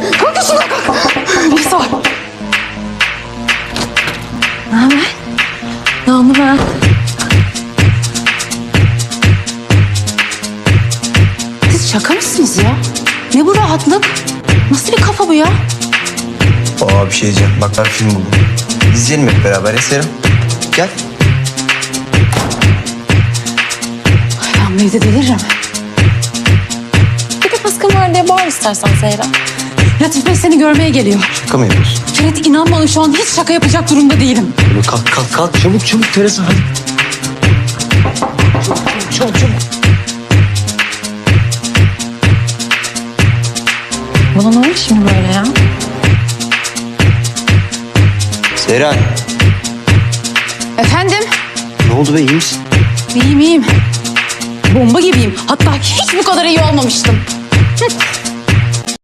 Kalk üstünden kalk. Neyse var. Ne haber? Ne oldu be? Siz şaka mısınız ya? Ne bu rahatlık? Nasıl bir kafa bu ya? Aa bir şey diyeceğim. Bak ben film buldum. İzleyelim hep beraber Eser'im. Gel. Ay ben bu evde deliririm. Bir de var diye bağır istersen Zehra. Latif Bey seni görmeye geliyor. Şaka mı yapıyorsun? Ferit inan bana şu an hiç şaka yapacak durumda değilim. Kalk kalk kalk. Çabuk çabuk Teresa hadi. Çabuk çabuk çabuk. Buna ne olmuş şimdi böyle ya? Seyran. Efendim? Ne oldu be iyi misin? İyiyim iyiyim. Bomba gibiyim. Hatta hiç bu kadar iyi olmamıştım. Hı.